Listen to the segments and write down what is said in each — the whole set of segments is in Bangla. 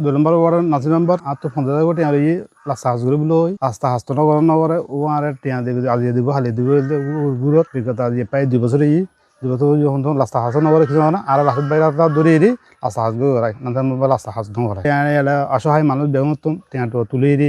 দুই নম্বর ওয়ার্ডের নাচি মেম্বার আর তো পঞ্চায়েত হাজার টিয়া দিয়ে রাস্তা হাজ করে বলে হয়। রাস্তা হাজ তো নগর নগরে ও আর টিয়া দিবি আজিয়ে দিব হালিয়ে দিব গুরত বিগত আজি প্রায় দুই বছর ই, দুই বছর যখন তখন রাস্তা হাজ নগরে কিছু না আর রাস্তার বাইরে রাস্তা দূরে এরি রাস্তা হাজ করে রাস্তা হাজ নগরে এলা অসহায় মানুষ বেগুন টিয়াটো তুলে এরি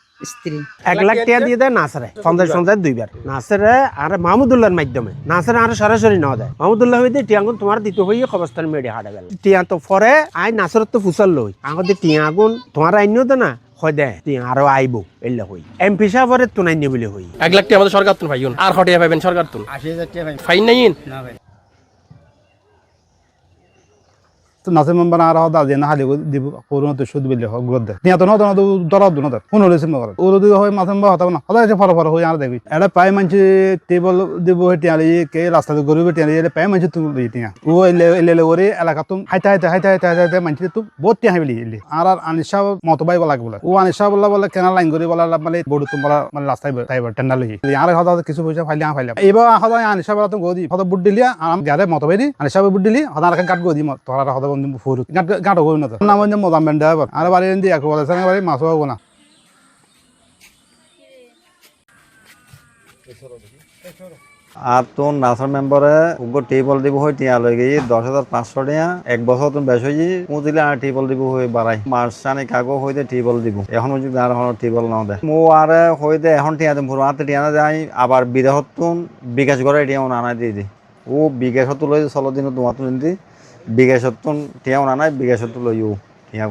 স্ত্রী। এক লাখ টাকা দিয়ে দেয় নাসারে। পঞ্চাশ পঞ্চাশ দুইবার। নাসারে আর মাহমুদুল্লাহর মাধ্যমে। নাসারে আর সরাসরি না দেয়। মাহমুদুল্লাহ হইতে টিয়াগুন তোমার দিতে হইয়ে খবরস্থান মেডে হাটে গেল। টিয়া তো পরে আই নাসারত তো ফুসাল লই। আগতে টিয়াগুন তোমার আইনিও তো না হয় দে টিয়া আরও আইব হই। এম পি সাহেবের তো নাই বলে হই। এক লাখ টাকা আমাদের সরকার তুন ভাইন আর হটিয়া পাইবেন সরকার তুন ফাইন নাই তো নাচে মেম্বার আর হদা যে না হালি দিব করুন তো সুদ বিলে হোক গ্রোথ দে টিয়া তো দু হলে সিম করে ওর দিকে হয় মাথা মেম্বার হতা না। হদা যে ফর ফর হই আর এটা পাই মানছি টেবল দিব কে তো গরিব টিয়া লিয়ে পাই মানছি তুই লিয়ে টিয়া ও এলে এলে ওরে এলাকা তুম হাইতে হাইতে হাইতে হাইতে হাইতে তুই বহুত টিয়া হাইলি ইলি আর আর আনিশা মত বলা বলে ও আনিশা বলা বলে কেনা লাইন করে বলা মানে বড় তোমার মানে রাস্তায় তাইব টেন্ডার লই আর হদা কিছু পয়সা ফাইলি, আ ফাইলি। এবার হদা আনিশা বলা তো গদি। হদা বুট দিলি আর গারে মত বাই দি আনিশা বুট দিলি হদা রাখান কাট গদি তোরা হদা ফুরু গাট গাট গই না তো। নাম মানে মদাম বেন্ডা আবার আর না নাসার মেম্বারে উগ্র টেবল দিব হই টিয়া লই গিয়ে দশ হাজার পাঁচশো টিয়া। এক বছর তুমি বেশ হয়ে পুঁজিলে আর টেবল দিব হই বাড়াই। মাস চানি কাগজ হইতে টেবল দিব। এখন যদি আর এখন টেবল নাও দে মো আর হইতে এখন টিয়া দিম ভুরো হাতে টিয়া না যাই আবার বিদেশত তুন বিকাশ করে টিয়া আনাই দিয়ে দি ও বিকাশত লই চলো দিন তোমার তুন দি বিকাশত তুন টিয়া আনাই বিকাশত লই ও টিয়া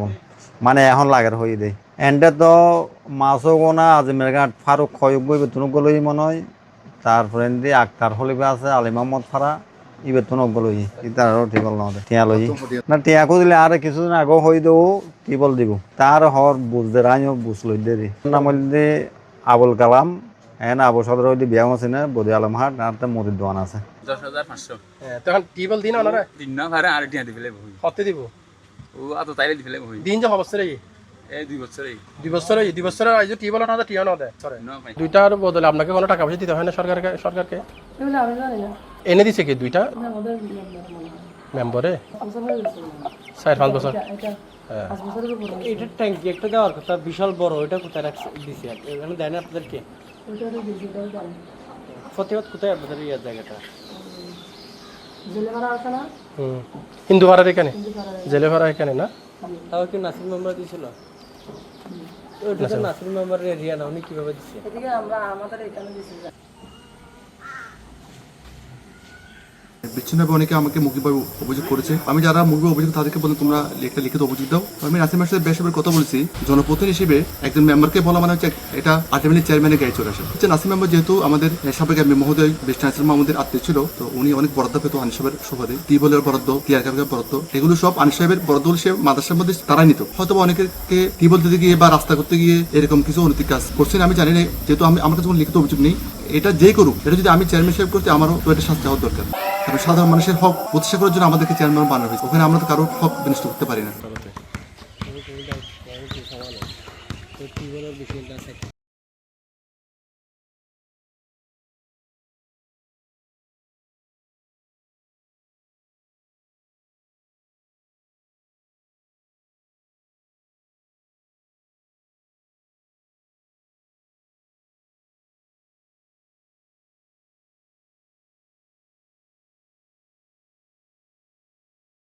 মানে এখন লাগার হই দেই এন্ডে তো মাছও গোনা আজমের ঘাট ফারুক খয়ক বই বেতনক গলই মনে হয় তারপরে দি আক্তার হলিবে আছে, আলী মোহাম্মদ ফারা, ই বেতনক গলই ইতারও টিবল নহদে টিয়া লই। না দিলে আর কিছুদিন আগেও হই দেও টিবল দিব তার হর বুঝতে রাইও বুঝ লই দেরি নাম আবুল কালাম। এন আবু সদর হইলে বিয়া আছে না বদি আলম হাট আর তে মরিদ দোয়ান আছে। দশ হাজার পাঁচশো। তখন টিবল দিন ওনারা তিন না ভাড়া আর টিয়া দিবে কত দিব? ও আত তাইলে দিবে দিন যে অবস্থা দুই বছর এই দুই বছর দুই বছর আইজ টিবল না টিয়া না ন পাই দুইটার বদলে আপনাকে কোনো টাকা পয়সা দিতে হয় না সরকারকে সরকারকে? এনে দিছে কি দুইটা? মেম্বারে? চার পাঁচ বছর? হ্যাঁ। এটা ট্যাঙ্কি একটা দেওয়ার কথা বিশাল বড় ওইটা কোথায় রাখছে? দিছি এখানে দেয় না আপনাদেরকে? ফতেহাত কোথায় আপনাদের ইয়ার জায়গাটা? হুম। হিন্দু এখানে? জেলে ভাড়া এখানে না? তাও কি নাসির মেম্বার দিছিল? ওইটা নাসির মেম্বারের এরিয়া না উনি কীভাবে দিচ্ছে বিচ্ছিন্নভাবে অনেকে আমাকে মৌখিকভাবে অভিযোগ করেছে। আমি যারা মৌখিক অভিযোগ তাদেরকে বলে তোমরা একটা লিখিত অভিযোগ দাও। আমি নাসিমের সাথে বেশ কথা বলেছি। জনপ্রতিনিধি হিসেবে একজন মেম্বারকে বলা মানে হচ্ছে এটা আলটিমেটলি চেয়ারম্যানের গায়ে চলে আসে। হচ্ছে নাসিম মেম্বার যেহেতু আমাদের সাবেক এমপি মহোদয় বেশ নাসির মাহমুদের আত্মীয় ছিল, তো উনি অনেক বরাদ্দ পেত আনিস সাহেবের সুবাদে টিউবওয়েলের বরাদ্দ টিয়ার কাপের বরাদ্দ, এগুলো সব আনিস সাহেবের বরাদ্দ সে মাদ্রাসার মধ্যে তারাই নিত। হয়তো অনেকে টিউবওয়েল দিতে গিয়ে বা রাস্তা করতে গিয়ে এরকম কিছু অনৈতিক কাজ করছেন, আমি জানি না। যেহেতু আমি, আমার কাছে কোনো লিখিত অভিযোগ নেই এটা যে করুক, এটা যদি আমি চেয়ারম্যান সাহেব করতে, আমারও তো এটা শাস্তি হওয়ার দরকার। কারণ সাধারণ মানুষের হক প্রতিষ্ঠা করার জন্য আমাদেরকে চেয়ারম্যান বানানো হয়েছে। ওখানে আমরা তো কারও হক বিনষ্ট করতে পারি না।